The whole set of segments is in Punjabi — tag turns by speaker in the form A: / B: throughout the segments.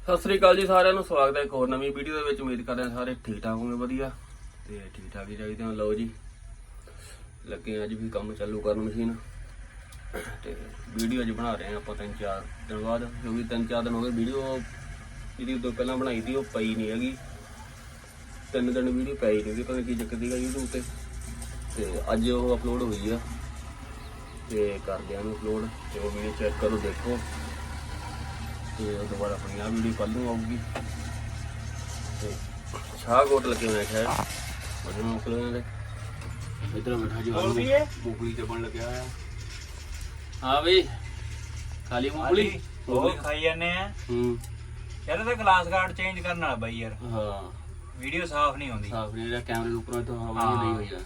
A: ਸਤਿ ਸ੍ਰੀ ਅਕਾਲ ਜੀ ਸਾਰਿਆਂ ਨੂੰ, ਸਵਾਗਤ ਹੈ ਇੱਕ ਹੋਰ ਨਵੀਂ ਵੀਡੀਓ ਦੇ ਵਿੱਚ। ਉਮੀਦ ਕਰਦੇ ਹਾਂ ਸਾਰੇ ਠੀਕ ਠਾਕ ਹੋਣਗੇ ਵਧੀਆ। ਤੇ ਠੀਕ ਠਾਕ ਹੀ ਚਾਹੀਦੇ ਹਾਂ ਲਓ ਜੀ। ਲੱਗੇ ਹਾਂ ਅੱਜ ਵੀ ਕੰਮ ਚਾਲੂ ਕਰਨ ਮਸ਼ੀਨ। ਤੇ ਵੀਡੀਓ ਅੱਜ ਬਣਾ ਰਹੇ ਹਾਂ ਆਪਾਂ ਤਿੰਨ ਚਾਰ ਦਿਨ ਬਾਅਦ, ਕਿਉਂਕਿ ਤਿੰਨ ਚਾਰ ਦਿਨ ਹੋ ਗਏ ਵੀਡੀਓ ਜਿਹੜੀ ਉਦੋਂ ਪਹਿਲਾਂ ਬਣਾਈ ਸੀ, ਉਹ ਪਈ ਨਹੀਂ ਹੈਗੀ। ਤਿੰਨ ਦਿਨ ਵੀਡੀਓ ਪਈ ਨਹੀਂ ਸੀ ਪਤਾ ਨੀ ਕੀ ਚੱਕਰ ਸੀਗਾ YouTube ਤੇ। ਤੇ ਅੱਜ ਉਹ ਅਪਲੋਡ ਹੋਈ ਆ। ਤੇ ਕਰ ਲਿਆ ਨੂੰ ਅਪਲੋਡ ਤੇ ਉਹ ਵੀਡੀਓ ਚੈੱਕ ਕਰੋ, ਦੇਖੋ। ਤੇ ਉਹ ਤੋਂ ਬਾਅਦ ਆਪਣੀ ਆ ਵੀਡੀਓ ਕੱਲ ਨੂੰ ਆਊਗੀ। ਤੇ ਸ਼ਾਹਕੋਟ ਲੱਗੇ ਹੋਏ ਖੈਰ ਨੂੰ ਮੁਕਲ ਨੇ ਇਧਰ ਮਿਠਾ ਜੀ
B: ਹੈ?
A: ਮੂੰਗਫਲੀ ਤੇ ਬਣ ਲੱਗਿਆ ਹੋਇਆ। ਹਾਂ ਬਈ ਖਾਲੀ ਮੂੰਗਫਲੀ?
B: ਉਹ ਖਾਈ ਜਾਂਦੇ ਆ।
A: ਹੂੰ।
B: ਯਾਰ ਇਹਦਾ ਗਲਾਸ ਗਾਰਡ ਚੇਂਜ ਕਰਨ ਵਾਲਾ ਬਾਈ ਯਾਰ।
A: ਹਾਂ।
B: ਵੀਡੀਓ ਸਾਫ਼ ਨਹੀਂ ਆਉਂਦੀ।
A: ਸਾਫ਼ ਨਹੀਂ ਜਿਹੜਾ ਕੈਮਰੇ ਦੇ ਉੱਪਰੋਂ ਤਾਂ ਹਵਾ। ਨਹੀਂ ਹੋਈ ਆ।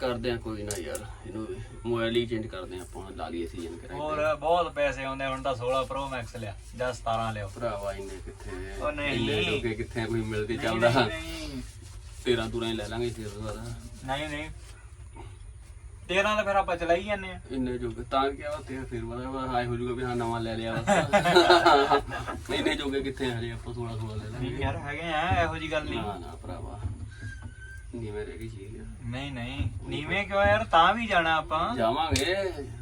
A: ਕਰਦੇ ਆ ਕੋਈ ਨਾ ਯਾਰ। ਇਹਨੂੰ ਮੋਬਾਈਲ ਹੀ ਚੇਂਜ ਕਰਦੇ ਆ ਆਪਾਂ ਲਾ ਲਈਏ ਸੀਜ਼ਨ
B: ਹੋਰ
A: ਕਰਾਂਗੇ
B: ਬਹੁਤ ਪੈਸੇ ਆਉਂਦੇ ਹੁਣ ਤਾਂ 16 Pro Max ਲਿਆ ਜਾਂ 17 ਲਿਓ
A: ਭਰਾਵਾ ਇੰਨੇ ਕਿੱਥੇ
B: ਉਹ ਨਹੀਂ।
A: ਇੰਨੇ ਜੋਗੇ ਕਿੱਥੇ ਕੋਈ ਮਿਲਦੇ ਚੱਲਦਾ।
B: ਨਹੀਂ
A: ਤੇਰਾ ਤੁਰਾਂ ਹੀ ਲੈ ਲਾਂਗੇ ਫਿਰ ਦੁਬਾਰਾ।
B: ਨਹੀਂ ਨਹੀਂ। 13 ਤਾਂ ਫਿਰ ਆਪਾਂ ਚਲਾਈ ਜਾਂਦੇ ਆ।
A: ਇੰਨੇ ਜੋਗੇ ਤਾਂ ਕਿਹਾ ਵਾ ਤੇ ਫਿਰ ਬੜਾ ਹਾਈ ਹੋ ਜਾਊਗਾ ਵੀ ਹਾਂ ਨਵਾਂ ਲੈ ਲਿਆ ਵਾ। ਇੰਨੇ ਜੋਗੇ ਕਿੱਥੇ ਹਜੇ ਆਪਾਂ 16 16 ਲੈ ਲਾਂਗੇ।
B: ਯਾਰ ਹੈਗੇ ਆ ਇਹੋ ਜੀ ਗੱਲ ਨਹੀਂ।
A: ਨਾ ਨਾ ਭਰਾਵਾ। ਨੀਵੇਂ ਰਹਿ ਗਈ ਚੀਜ਼।
B: ਨਹੀਂ ਨਹੀਂ। ਨੀਵੇਂ ਕਿਉਂ ਯਾਰ? ਤਾਂ ਵੀ ਜਾਣਾ ਆਪਾਂ।
A: ਜਾਵਾਂਗੇ।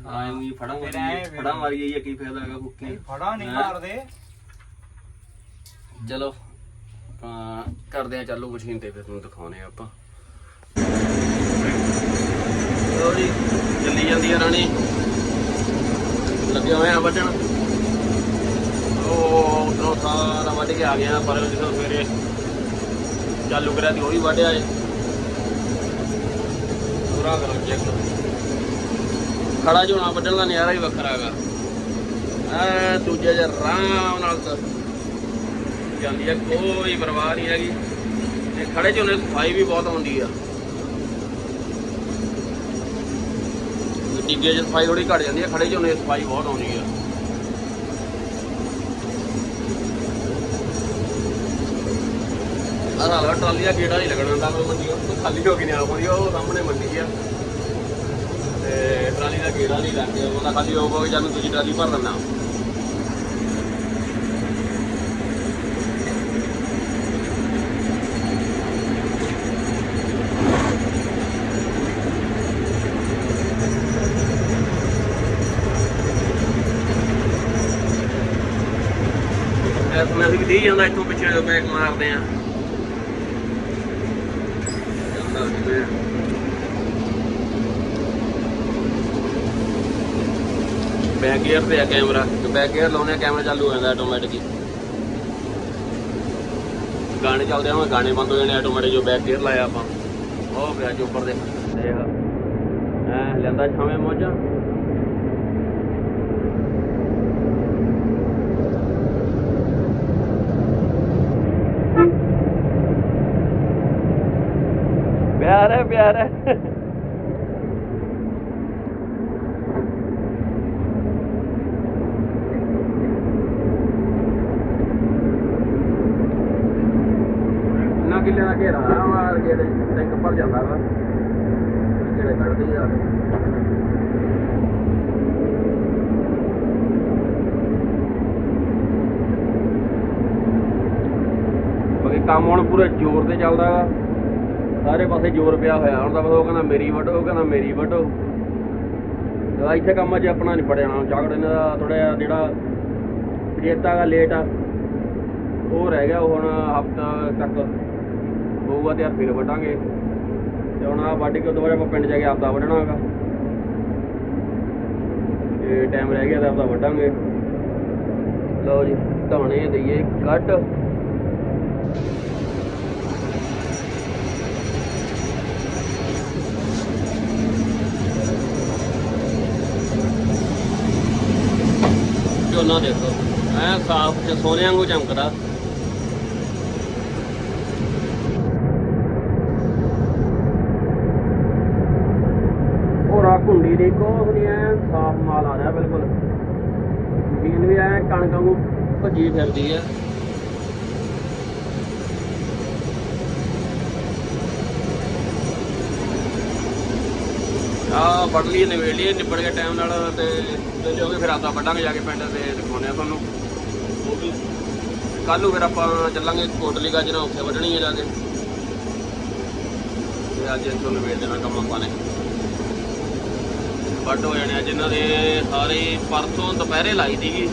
A: ਆਏ ਵੀ ਫੜਾਂਗੇ
B: ਫਿਰ ਐਂ ਫਿਰ-
A: ਫੜਾ ਮਾਰੀਏ ਜਾਂ ਕੀ ਫਾਇਦਾ ਹੈਗਾ
B: ਨਹੀਂ ਫੜਾ ਨਹੀਂ
A: ਹੈਂ?
B: ਮਾਰਦੇ।
A: ਚਲੋ ਆਪਾਂ ਕਰਦੇ ਆ ਚਾਲੂ ਮਸ਼ੀਨ ਤੇ ਫਿਰ ਤੁਹਾਨੂੰ ਦਿਖਾਉਨੇ ਆ ਆਪਾਂ। ਲੋ ਜੀ ਚੱਲੀ ਜਾਂਦੀ ਆ ਰਾਣੀ। ਲੱਗੇ ਹੋਏ ਆ ਵੱਢਣ। ਉਹ ਉਧਰੋਂ ਸਾਰਾ ਵੱਢ ਕੇ ਆ ਗਿਆ ਪਰ ਜਦੋਂ ਸਵੇਰੇ ਚਾਲੂ ਕਰਿਆ ਤੇ ਉਹ ਵੀ ਵੱਢਿਆ ਏ। ਪੂਰਾ ਕਰੋ ਚੈੱਕ ਖੜਾ ਝੋਨਾ ਵੱਢਣ ਦਾ ਨਜ਼ਾਰਾ ਹੀ ਵੱਖਰਾ ਹੈਗਾ। ਐ, ਦੂਜੇ ਜਿਹਾ ਆਰਾਮ ਨਾਲ ਤਾਂ ਜਾਂਦੀ ਹੈ ਕੋਈ ਪਰਵਾਹ ਨਹੀਂ ਹੈਗੀ। ਤੇ ਖੜੇ ਝੋਨੇ ਦੀ ਸਫ਼ਾਈ ਵੀ ਬਹੁਤ ਆਉਂਦੀ ਆ। ਡਿੱਗੇ ਚ ਸਫ਼ਾਈ ਥੋੜੀ ਘਟ ਜਾਂਦੀ ਹੈ ਖੜੇ ਝੋਨੇ ਦੀ ਸਫ਼ਾਈ ਬਹੁਤ ਆਉਂਦੀ ਆ। ਆਹ ਹਾਲਾ ਟਰਾਲੀ ਦਾ ਗੇੜਾ ਨਹੀਂ ਲੱਗਣਾ ਤਾਂ ਮੰਡੀ ਉਹ ਖਾਲੀ ਹੋ ਗਈ ਨੇ, ਆਪਣੀ ਉਹ ਸਾਹਮਣੇ ਮੰਡੀ ਆ। ਤੇ ਟਰਾਲੀ ਦਾ ਗੇੜਾ ਨਹੀਂ ਲੱਗ ਗਿਆ ਉਹਦਾ ਖਾਲੀ ਹੋ ਗਿਆ ਜਦੋਂ ਦੂਜੀ ਟਰਾਲੀ ਭਰ ਲੈਣਾ ਇਸ ਮੈਂ ਅਸੀਂ ਦੀ ਜਾਂਦਾ, ਇੱਥੋਂ ਪਿੱਛੇ ਬੈਕ ਮਾਰਦੇ ਆ ਜਾਂਦਾ ਜਿਵੇਂ ਬੈਕ ਗੇਅਰ ਤੇ ਆ ਕੈਮਰਾ ਤੇ ਬੈਕ ਗੇਅਰ ਲਾਉਣੇ ਕੈਮਰਾ ਚਾਲੂ ਹੋ ਜਾਂਦਾ ਆਟੋਮੈਟਿਕ ਹੀ। ਗਾਣੇ ਚੱਲਦੇ ਆ ਗਾਣੇ ਬੰਦ ਹੋ ਜਾਣੇ ਆਟੋਮੈਟਿਕ ਜੋ ਬੈਕ ਗੇਅਰ ਲਾਇਆ ਆਪਾਂ। ਉਹ ਪਿਆ ਜੋ ਉੱਪਰ ਦੇ। ਦੇਖ। ਐ ਲੈਂਦਾ ਛਾਵੇਂ ਮੋਜਾ। ਪਿਆਰ ਹੈ ਪਿਆਰ ਹੈ ਨਾ ਕਿੱਲੇ ਦਾ ਘੇਰਾ ਆ ਮਾਰ ਕੇ ਟੈਂਕ ਭਰ ਜਾਂਦਾ ਵਾ। ਜਿਹੜੇ ਕੱਢਦੀ ਆ। ਬਾਕੀ ਕੰਮ ਹੁਣ ਪੂਰੇ ਜ਼ੋਰ ਤੇ ਚੱਲਦਾ ਵਾ। ਸਾਰੇ ਪਾਸੇ ਜ਼ੋਰ ਪਿਆ ਹੋਇਆ। ਹੁਣ ਤਾਂ ਬਸ ਉਹ ਕਹਿੰਦਾ ਮੇਰੀ ਵੱਢੋ ਕਹਿੰਦਾ ਮੇਰੀ ਵੱਢੋ। ਤੇ ਇੱਥੇ ਕੰਮ ਅਜੇ ਆਪਣਾ ਨਹੀਂ ਪੜਿਆ ਜਾਣਾ ਇਹਨਾਂ ਦਾ ਥੋੜਾ ਜਿਹਾ ਜਿਹੜਾ ਜੇਤਾ ਦਾ ਲੇਟ ਆ। ਉਹ ਰਹਿ ਗਿਆ ਉਹ ਹੁਣ ਹਫਤਾ ਤੱਕ। ਹੋਊਗਾ ਤੇ ਯਾਰ ਫਿਰ ਵੱਢਾਂਗੇ। ਤੇ ਹੁਣ ਆ ਵੱਢ ਕੇ ਦੁਬਾਰਾ ਆਪਾਂ ਪਿੰਡ ਜਾ ਕੇ ਆਪਦਾ ਵੱਢਣਾ ਹੈਗਾ। ਤੇ ਟਾਈਮ ਰਹਿ ਗਿਆ ਤਾਂ ਆਪਦਾ ਵੱਢਾਂਗੇ। ਲਓ ਜੀ, ਧਾਣੇ ਦਈਏ ਕੱਟ। ਝੋਨਾ ਦੇਖੋ, ਐ ਸਾਫ਼ ਤੇ ਸੋਨੇ ਵਾਂਗੂ ਚਮਕਦਾ। ਉਹ ਰਾ ਕੁੰਡੀ ਐ ਸਾਫ਼ ਮਾਲ ਆ ਰਿਹਾ ਬਿਲਕੁਲ। ਮਸ਼ੀਨ ਵੀ ਐ ਕਣਕ ਵਾਂਗੂ ਭੱਜੀ ਫਿਰਦੀ ਐ ਆ ਵੱਢ ਲਈ ਨਿਬੇੜ ਲਈ ਨਿਬੜ ਕੇ ਟਾਈਮ ਨਾਲ ਤੇ ਤੇ ਜੋ ਫਿਰ ਆਪਾਂ ਵੱਢਾਂਗੇ ਜਾ ਕੇ ਪਿੰਡ ਤੇ ਦਿਖਾਉਣੇ ਆ ਤੁਹਾਨੂੰ। ਉਹ ਵੀ ਕੱਲ ਨੂੰ ਫਿਰ ਆਪਾਂ ਚੱਲਾਂਗੇ ਕੋਟਲੀ ਗਾਜਰਾਂ ਉੱਥੇ ਵੱਢਣੀ ਹੈ ਜਾ ਕੇ। ਤੇ ਅੱਜ ਇੱਥੋਂ ਨਿਬੇੜ ਦੇਣਾ ਕੰਮ ਆਪਾਂ ਨੇ। ਵੱਢ ਹੋ ਜਾਣੇ ਆ, ਜਿਨ੍ਹਾਂ ਦੇ ਸਾਰੇ ਪਰਸੋਂ ਦੁਪਹਿਰੇ ਲਾਈ ਸੀਗੀ।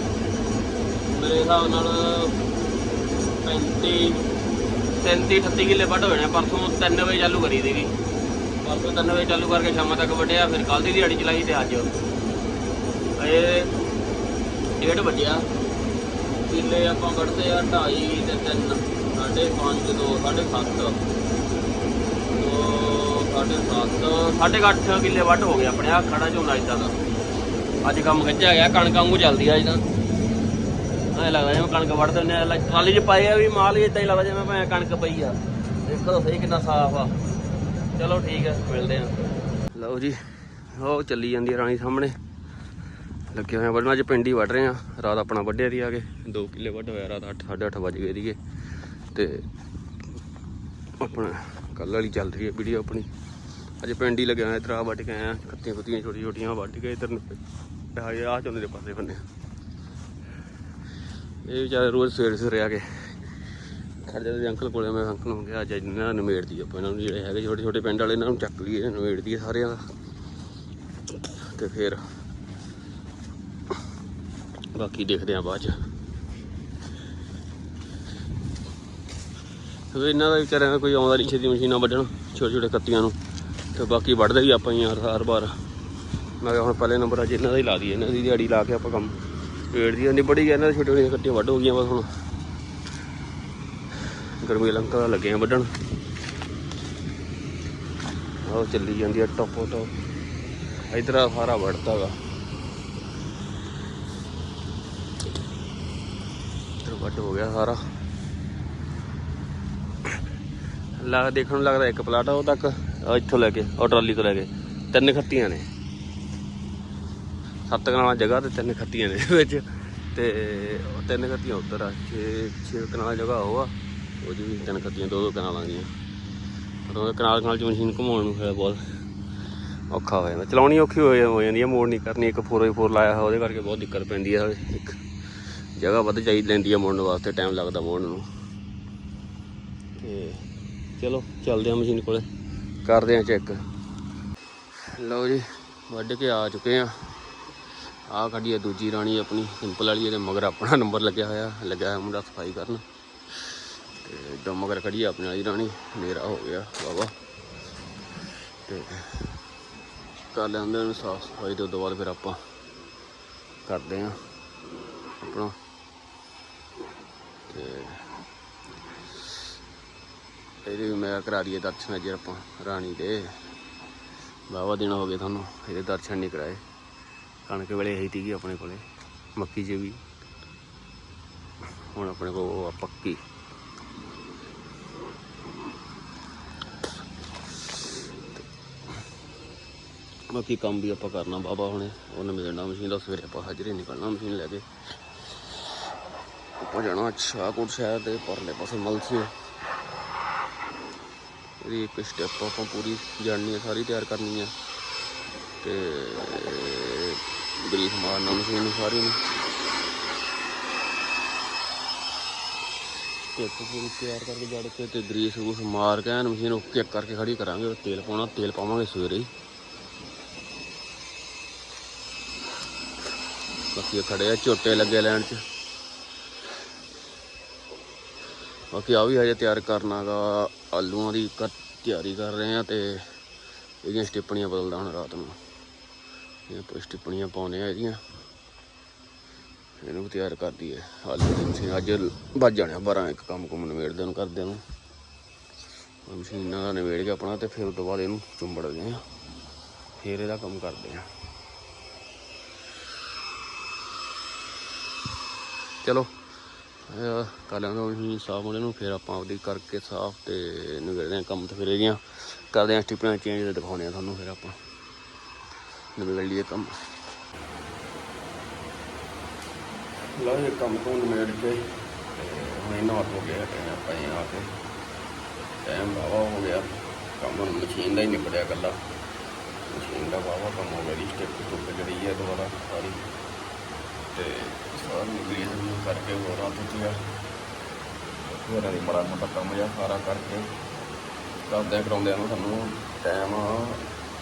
A: ਮੇਰੇ ਹਿਸਾਬ ਨਾਲ 35 37 38 ਕਿੱਲੇ ਵੱਢ ਹੋ ਜਾਣੇ ਪਰਸੋਂ 3 ਵਜੇ ਚਾਲੂ ਕਰੀ ਸੀਗੀ। ਪਰਸੋਂ 3 ਵਜੇ ਚਾਲੂ ਕਰਕੇ ਸ਼ਾਮ ਤੱਕ ਵੱਢਿਆ, ਫਿਰ ਕੱਲ ਦੀ ਦਿਹਾੜੀ ਚਲਾਈ ਤੇ ਅੱਜ। ਇਹ ਡੇਢ ਵੱਜਿਆ। ਕਿੱਲੇ ਆਪਾਂ ਵੱਢਦੇ ਆ 2.5 ਤੇ 3 ਸਾਢੇ 5 2 ਸਾਢੇ 7 ਦੋ ਸਾਢੇ 7 ਸਾਢੇ ਕੁ ਅੱਠ ਕਿੱਲੇ ਵੱਢ ਹੋ ਗਏ ਆਪਣੇ ਆ ਖੜਾ ਝੋਨਾ ਇਦਾਂ ਦਾ। ਅੱਜ ਕੰਮ ਖਿੱਚਿਆ ਗਿਆ, ਕਣਕ ਵਾਂਗੂ ਚੱਲਦੀ ਆ ਅੱਜ ਐ ਲੱਗਦਾ ਜਿਵੇਂ ਕਣਕ ਵੱਢ ਦਿੰਦੇ ਆ ਟਰਾਲੀ 'ਚ ਪਾਏ ਆ ਵੀ ਮਾਲ ਇਦਾਂ ਹੀ ਲੱਗਦਾ ਜਿਵੇਂ ਭਾਵੇਂ ਕਣਕ ਪਈ ਆ। ਦੇਖੋ ਤਾਂ ਸਹੀ ਕਿੰਨਾ ਸਾਫ਼ ਆ। ਚਲੋ ਠੀਕ ਹੈ ਮਿਲਦੇ ਆ। ਲਓ ਜੀ, ਉਹ ਚੱਲੀ ਜਾਂਦੀ ਆ ਰਾਣੀ ਸਾਹਮਣੇ। ਲੱਗੇ ਹੋਏ ਆ ਵੱਢਣ, ਅੱਜ ਪਿੰਡ ਹੀ ਵੱਢ ਰਹੇ ਆ। ਰਾਤ ਆਪਣਾ ਵੱਢਿਆ ਦੀ ਆ ਕੇ 2 ਕਿੱਲੇ ਵੱਢ ਹੋਇਆ, ਰਾਤ 8 8:30 ਵਜ ਗਏ ਦੀਗੇ ਤੇ ਆਪਣਾ ਕੱਲ ਵਾਲੀ ਚੱਲ ਰਹੀ ਹੈ ਵੀਡੀਓ ਆਪਣੀ। ਅੱਜ ਪਿੰਡ ਹੀ ਲੱਗਿਆ ਹੋਇਆ ਇਧਰ ਆ ਵੱਢ ਕੇ ਆਇਆ ਕੱਤੀਆਂ ਕੁੱਤੀਆਂ ਛੋਟੀ ਛੋਟੀਆਂ ਵੱਢ ਕੇ ਇਧਰ ਆ ਆ ਚੋਂਦੇ ਦੇ ਪਾਸੇ ਬੰਨੇ ਇਹ ਵਿਚਾਰੇ ਰੋਜ਼ ਸਵੇਰੇ ਸਵੇਰੇ ਆ ਕੇ ਖੜ ਜਾਂਦੇ ਅੰਕਲ ਕੋਲੇ। ਮੈਂ ਅੰਕਲ ਨੂੰ ਕਿਹਾ, ਅੱਜ ਇਹਨਾਂ ਨੂੰ ਨਿਮੇੜਦੀ ਆਪਾਂ ਇਹਨਾਂ ਨੂੰ, ਜਿਹੜੇ ਹੈਗੇ ਛੋਟੇ ਛੋਟੇ ਪਿੰਡ ਵਾਲੇ, ਇਹਨਾਂ ਨੂੰ ਚੱਕ ਲਈਏ ਨਿਮੇੜ ਦਈਏ ਸਾਰਿਆਂ ਦਾ। ਤੇ ਫਿਰ ਬਾਕੀ ਦੇਖਦੇ ਆ ਬਾਅਦ ਚ। ਫਿਰ ਇਹਨਾਂ ਦਾ ਵਿਚਾਰਿਆਂ ਦਾ ਕੋਈ ਆਉਂਦਾ ਨਹੀਂ ਛੇਤੀ ਮਸ਼ੀਨਾਂ ਵੱਢਣ, ਛੋਟੇ ਛੋਟੇ ਕੱਤੀਆਂ ਨੂੰ। ਤੇ ਬਾਕੀ ਵੱਢਦੇ ਵੀ ਆਪਾਂ ਹੀ ਆ ਹਰ ਵਾਰ। ਮੈਂ ਕਿਹਾ ਹੁਣ ਪਹਿਲੇ ਨੰਬਰ ਅੱਜ ਇਹਨਾਂ ਦਾ ਹੀ ਲਾ ਦਈਏ, ਇਹਨਾਂ ਦੀ ਦਿਹਾੜੀ ਲਾ ਕੇ ਆਪਾਂ ਕੰਮ ਪੇੜ ਦੀ ਨਿਬੜੀ ਗਿਆ ਇਹਨਾਂ ਦੀ ਛੋਟੇ ਛੋਟੀਆਂ ਕੱਟੀਆਂ ਵੱਢ ਹੋ ਗਈਆਂ ਬਸ ਹੁਣ। ਗਰਮੀ ਲੰਕਾ ਦਾ ਲੱਗੇ ਆ ਵੱਢਣ। ਆਹ ਚੱਲੀ ਜਾਂਦੀ ਆ ਟੋਪੋ, ਟੋਪ। ਇਧਰ ਆ ਸਾਰਾ ਵੱਢਦਾ ਗਾ। ਇੱਧਰ ਵੱਢ ਹੋ ਗਿਆ ਸਾਰਾ। ਲਾ ਦੇਖਣ ਨੂੰ ਲੱਗਦਾ ਇੱਕ ਪਲਾਟ ਆ ਉਹ ਤੱਕ। ਆਹ ਇੱਥੋਂ ਲੈ ਕੇ ਉਹ ਟਰਾਲੀ ਤੋਂ ਲੈ ਕੇ। ਤਿੰਨ ਖੱਤੀਆਂ ਨੇ। ਸੱਤ ਕਨਾਲਾਂ ਜਗ੍ਹਾ ਤੇ ਤਿੰਨ ਖੱਤੀਆਂ ਨੇ ਇਹਦੇ ਵਿੱਚ। ਤੇ ਤਿੰਨ ਖੱਤੀਆਂ ਉੱਧਰ ਆ 6 6 ਕਨਾਲਾਂ ਜਗ੍ਹਾ ਉਹ ਆ। ਉਹ ਜੀ ਵੀ ਤਿੰਨ ਖੱਤੀਆਂ ਦੋ ਦੋ ਕਨਾਲਾਂ ਦੀਆਂ। ਪਰ ਉਹ ਕਨਾਲ ਕਨਾਲ ਚ ਮਸ਼ੀਨ ਘੁਮਾਉਣ ਨੂੰ ਹੈ ਬਹੁਤ ਔਖਾ ਹੋ ਜਾਂਦਾ। ਚਲਾਉਣੀ ਔਖੀ ਹੋ ਜਾਂਦੀ ਹੈ ਮੋੜ ਨਹੀਂ ਕਰਨੀ। ਇੱਕ 4x4 ਲਾਇਆ ਹੋਇਆ, ਉਹਦੇ ਕਰਕੇ ਬਹੁਤ ਦਿੱਕਤ ਪੈਂਦੀ ਹੈ ਇੱਕ ਜਗ੍ਹਾ ਵੱਧ ਚਾਹੀਦੀ ਲੈਂਦੀ ਹੈ ਮੋੜਨ ਵਾਸਤੇ ਟਾਈਮ ਲੱਗਦਾ ਮੋੜਨ ਨੂੰ। ਤੇ ਚਲੋ, ਚੱਲਦੇ ਆ ਮਸ਼ੀਨ ਕੋਲੇ। ਕਰਦੇ ਆ ਚੈੱਕ ਲਓ ਜੀ, ਵੱਢ ਕੇ ਆ ਚੁੱਕੇ ਆ। ਆਹ ਖੜੀ ਆ ਦੂਜੀ ਰਾਣੀ ਆਪਣੀ ਸਿੰਪਲ ਵਾਲੀ ਇਹਦੇ ਮਗਰ ਆਪਣਾ ਨੰਬਰ ਲੱਗਿਆ ਹੋਇਆ ਲੱਗਿਆ ਹੋਇਆ ਮੁੰਡਾ ਸਫ਼ਾਈ ਕਰਨ। ਤੇ ਏਦਾਂ ਮਗਰ ਖੜੀ ਆ ਆਪਣੀ ਵਾਲੀ ਰਾਣੀ ਮੇਰਾ ਹੋ ਗਿਆ ਵਾਵਾ ਤੇ ਕਰ ਲੈਂਦੇ ਨੇ ਸਾਫ਼ ਸਫ਼ਾਈ ਤੇ ਉਸ ਤੋਂ ਬਾਅਦ ਫਿਰ ਆਪਾਂ ਕਰਦੇ ਆ ਆਪਣਾ। ਤੇ ਇਹਦੇ ਵੀ ਮੈਂ ਕਰਾ ਦਈਏ ਦਰਸ਼ਨ ਅੱਜ ਆਪਾਂ, ਰਾਣੀ ਦੇ। ਬਾਵਾ ਦਿਨ ਹੋ ਗਏ ਤੁਹਾਨੂੰ, ਇਹਦੇ ਦਰਸ਼ਨ ਨਹੀਂ ਕਰਾਏ। ਕਣਕ ਵੇਲੇ ਆਈ ਸੀਗੀ ਆਪਣੇ ਕੋਲੇ, ਮੱਕੀ 'ਚ ਵੀ। ਹੁਣ ਆਪਣੇ ਕੋਲ ਉਹ ਆ ਪੱਕੀ। ਬਾਕੀ ਕੰਮ ਵੀ ਆਪਾਂ ਕਰਨਾ ਬਾਬਾ ਹੁਣੇ, ਉਹਨੇ ਮਿਲਣਾ ਮਸ਼ੀਨ ਦਾ ਸਵੇਰੇ ਆਪਾਂ ਹਾਜ਼ਰੀ ਨਿਕਲਣਾ ਮਸ਼ੀਨ ਲੈ ਕੇ। ਆਪਾਂ ਜਾਣਾ ਸ਼ਾਹਕੋਟ ਸ਼ਹਿਰ ਦੇ ਪਰਲੇ ਪਾਸੇ ਮਲਸੀ ਇਹਦੀ ਇੱਕ ਸਟੈਪ ਆਪਾਂ ਪੂਰੀ ਜਾਣਨੀ ਹੈ ਸਾਰੀ ਤਿਆਰ ਕਰਨੀ ਹੈ ਤੇ ਗਰੀਸ ਮਾਰਨਾ ਮਸ਼ੀਨ ਨੂੰ ਸਾਰੀ ਨੂੰ। ਸਟੈਪ ਪੂਰੀ ਤਿਆਰ ਕਰਕੇ ਜੜ ਕੇ ਤੇ ਗਰੀਸ ਗੂਸ ਮਾਰ ਕੇ ਐਨ ਮਸ਼ੀਨ ਓਕੇ ਕਰਕੇ ਖੜੀ ਕਰਾਂਗੇ ਤੇਲ ਪਾਉਣਾ, ਤੇਲ ਪਾਵਾਂਗੇ ਸਵੇਰੇ ਹੀ। ਬਾਕੀ ਇਹ ਖੜੇ ਆ, ਝੋਟੇ ਲੱਗੇ ਲੈਣ ਚ। ਬਾਕੀ ਆ ਵੀ ਹਜੇ ਤਿਆਰ ਕਰਨਾਗਾ ਆਲੂਆਂ ਦੀ ਕ- ਤਿਆਰੀ ਕਰ ਰਹੇ ਆ ਤੇ ਇਹਦੀਆਂ ਸਟਿੱਪਣੀਆਂ ਬਦਲਦਾ ਹੁਣ ਰਾਤ ਨੂੰ। ਇਹ ਆਪਾਂ ਸਟਿੱਪਣੀਆਂ ਪਾਉਣੇ ਆ ਇਹਦੀਆਂ। ਇਹਨੂੰ ਵੀ ਤਿਆਰ ਕਰਦੀ ਹੈ ਆਲੂ ਦੀ ਮਸ਼ੀਨ ਅੱਜ ਵੱਜ ਜਾਣੇ ਆ 12 ਇੱਕ ਕੰਮ ਕੁਮ ਨਵੇੜਦੇ ਨੂੰ ਕਰਦੇ ਨੂੰ। ਮਸ਼ੀਨਾਂ ਦਾ ਨਵੇੜ ਕੇ ਆਪਣਾ ਤੇ ਫਿਰ ਉਸ ਤੋਂ ਬਾਅਦ ਇਹਨੂੰ ਚੁੰਬੜਦੇ ਆ ਫਿਰ ਇਹਦਾ ਕੰਮ ਕਰਦੇ ਆ ਚਲੋ। ਇਹ ਕਰ ਲੈਂਦਾ ਸਾਫ਼ ਉਹਨੇ ਨੂੰ, ਫਿਰ ਆਪਾਂ ਆਪਦੀ ਕਰਕੇ ਸਾਫ਼ ਤੇ ਨਿਬੇੜਦੇ ਆ ਕੰਮ ਤੇ ਫਿਰ ਇਹਦੀਆਂ। ਕਰਦੇ ਆ ਸਟਿਪਲਾਂ ਚੇਂਜ ਤੇ ਦਿਖਾਉਣੇ ਆ ਤੁਹਾਨੂੰ ਫਿਰ ਆਪਾਂ। ਨਿਬੇੜ ਲਈਏ ਕੰਮ। ਲਓ ਇਹ ਕੰਮ ਤੋਂ ਨਿਬੇੜ ਕੇ। ਤੇ ਹੁਣ ਇਹਨਾਂ ਹੋ ਗਿਆ ਤੇ ਆਪਾਂ ਇਹ ਆ ਕੇ। ਟਾਈਮ ਬਾਵਾ ਹੋ ਗਿਆ। ਕੰਮ ਹੁਣ ਮਸ਼ੀਨ ਦਾ ਹੀ ਨਿਬੜਿਆ ਗੱਲਾਂ ਮਸ਼ੀਨ ਦਾ ਬਾਵਾ ਕੰਮ ਹੋ ਗਿਆ ਜੀ ਸਟਿਪ ਟੁੱਟ ਜਿਹੜੀ ਹੈ ਦੁਬਾਰਾ ਸਾਰੀ। ਤੇ ਸਾਰੀ ਗਰੀਸ ਨੂੰ ਕਰਕੇ ਹੋਰਾਂ ਆ ਹੋਰਾਂ ਦੀ ਬੜਾ ਮੋਟਾ ਕੰਮ ਜਿਹਾ ਸਾਰਾ ਕਰਕੇ ਕਰਦੇ ਕਰਾਉਂਦੇ ਨੂੰ ਸਾਨੂੰ ਟਾਈਮ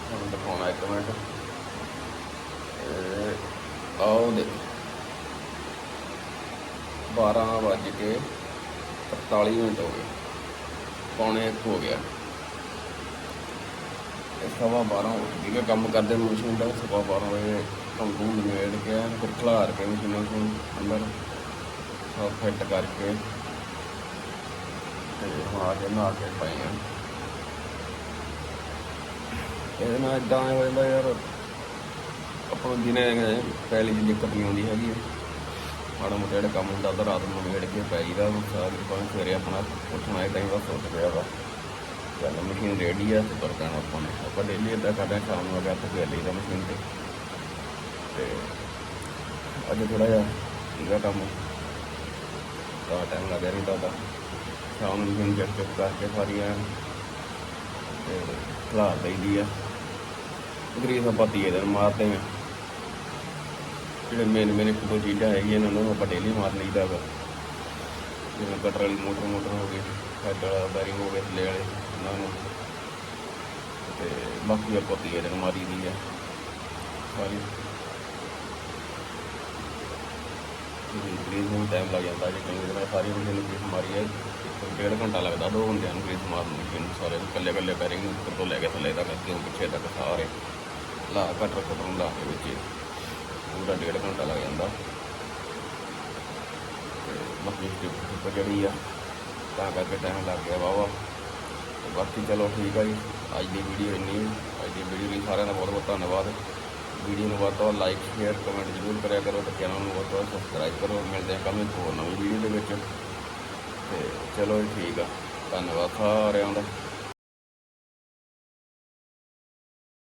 A: ਤੁਹਾਨੂੰ ਦਿਖਾਉਣਾ ਇੱਕ ਮਿੰਟ। ਇਹ ਆਓ ਦੇ। 12 ਵੱਜ ਕੇ 43 ਮਿੰਟ ਹੋ ਗਏ। ਪੌਣੇ ਇੱਕ ਹੋ ਗਿਆ। ਇਹ ਸਵਾ 12 ਹੋ ਗਈ। ਕੰਮ ਕਰਦੇ ਨੂੰ ਮਸ਼ੀਨ ਦਾ ਸਵਾ 12 ਵਜੇ ਕੰਪੂ ਨਿਬੇੜ ਕੇ ਫਿਰ ਖਲਾਰ ਕੇ ਮਸ਼ੀਨਾਂ ਨੂੰ ਅੰਦਰ ਸਭ ਫਿੱਟ ਕਰਕੇ ਤੇ ਹੁਣ ਆ ਕੇ ਨਹਾ ਕੇ ਪਏ ਆ। ਇਹਦੇ ਨਾਲ ਇਦਾਂ ਹੋ ਜਾਂਦਾ ਯਾਰ, ਆਪਾਂ ਦਿਨੇ ਪਹਿਲੀ ਦੀ ਦਿੱਕਤ ਨਹੀਂ ਆਉਂਦੀ ਹੈਗੀ। ਮਾੜਾ ਮੋਟਾ ਜਿਹੜਾ ਕੰਮ ਹੁੰਦਾ ਤਾਂ ਰਾਤ ਨੂੰ ਨਿਬੇੜ ਕੇ ਪੈ ਜੀਦਾ ਸਾਗ ਪਾਣੀ ਸਵੇਰੇ ਆਪਣਾ ਉੱਠਣਾ ਹੈ ਟਾਈਮ ਦਾ ਸੋਚ ਪਿਆ ਵਾ। ਚੱਲ, ਮਸ਼ੀਨ ਰੈਡੀ ਆ ਤੇ ਤੁਰ ਆਪਾਂ ਨੇ। ਆਪਾਂ ਡੇਲੀ ਇਦਾਂ ਕਰਦੇ ਹਾਂ ਸ਼ਾਮ ਨੂੰ ਆ ਗਿਆ ਤਾਂ ਫੇਰ ਲਈਦਾ ਮਸ਼ੀਨ ਤੇ। ਤੇ ਅੱਜ ਥੋੜਾ ਜਿਹਾ ਸੀਗਾ ਕੰਮ। ਤਾਂ ਟਾਈਮ ਲੱਗਿਆ ਨਹੀਂ ਤਾਂ ਸ਼ਾਮ ਨੂੰ ਮਸ਼ੀਨ ਜੱਟ ਚੁੱਕ ਕਰਕੇ ਸਾਰੀਆਂ ਤੇ ਖਲਾਰ ਦਈਦੀ ਆ। ਗਰੀਸ ਆਪਾਂ ਤੀਏ ਦਿਨ ਮਾਰਦੇ ਆ। ਜਿਹੜੇ ਮੇਨ ਮੇਨ ਇੱਕ ਦੋ ਚੀਜ਼ਾਂ ਹੈਗੀਆਂ ਇਹਨਾਂ ਨੂੰ ਆਪਾਂ ਡੇਲੀ ਮਾਰ ਲਈਦਾ ਵਾ ਜਿਵੇਂ ਕਟਰ ਵਾਲੀ ਮੋਟਰ ਮੋਟਰ ਹੋ ਗਈ ਹੈਡ ਵਾਲਾ ਬੈਰਿੰਗ ਹੋ ਗਏ, ਥੱਲੇ ਵਾਲੇ, ਉਹਨਾਂ ਨੂੰ। ਤੇ ਬਾਕੀ ਆਪਾਂ ਤੀਏ ਦਿਨ ਮਾਰੀ ਦੀ ਆ। ਸਾਰੀ ਗ੍ਰੀਸ ਨੂੰ ਟਾਈਮ ਲੱਗ ਜਾਂਦਾ ਜੇ ਕਈ ਦਿਨਾਂ ਸਾਰੀ ਮਸ਼ੀਨ ਨੂੰ ਗ੍ਰੀਸ ਮਾਰੀ ਹੈ ਡੇਢ ਘੰਟਾ ਲੱਗਦਾ ਦੋ ਘੰਟਿਆਂ ਨੂੰ ਗ੍ਰੀਸ ਮਾਰਨ ਨੂੰ, ਮਸ਼ੀਨ ਨੂੰ ਸਾਰੇ ਇਕੱਲੇ ਇਕੱਲੇ ਬੈਰਿੰਗ ਉੱਪਰ ਤੋਂ ਲੈ ਕੇ ਥੱਲੇ ਤੱਕ, ਅੱਗੇ ਪਿੱਛੇ ਤੱਕ ਸਾਰੇ। ਲਾ ਕਟਰ ਕਟਰ ਨੂੰ ਲਾ ਕੇ ਵਿੱਚ ਪੂਰਾ ਡੇਢ ਘੰਟਾ ਲੱਗ ਜਾਂਦਾ। ਮਸ਼ੀਨ ਬਾਕੀ ਸਟਿਪ ਜਿਹੜੀ ਆ, ਤਾਂ ਕਰਕੇ ਟਾਈਮ ਲੱਗ ਗਿਆ ਵਾਵਾ ਬਾਕੀ ਚਲੋ ਠੀਕ ਆ ਜੀ, ਅੱਜ ਦੀ ਵੀਡੀਓ ਇੰਨੀ ਅੱਜ ਦੀ ਵੀਡੀਓ ਲਈ ਸਾਰਿਆਂ ਦਾ ਬਹੁਤ ਬਹੁਤ ਧੰਨਵਾਦ। ਵੀਡੀਓ ਨੂੰ ਵੱਧ ਤੋਂ ਵੱਧ ਲਾਈਕ ਸ਼ੇਅਰ ਕਮੈਂਟ ਜ਼ਰੂਰ ਕਰਿਆ ਕਰੋ ਤੇ ਚੈਨਲ ਨੂੰ ਵੱਧ ਤੋਂ ਵੱਧ ਸਬਸਕ੍ਰਾਈਬ ਕਰੋ। ਮਿਲਦੇ ਹਾਂ ਕੱਲ੍ਹ ਨੂੰ ਇੱਕ ਹੋਰ ਨਵੀਂ ਵੀਡੀਓ ਦੇ ਵਿੱਚ। ਤੇ ਚਲੋ ਜੀ ਠੀਕ ਆ। ਧੰਨਵਾਦ ਸਾਰਿਆਂ ਦਾ।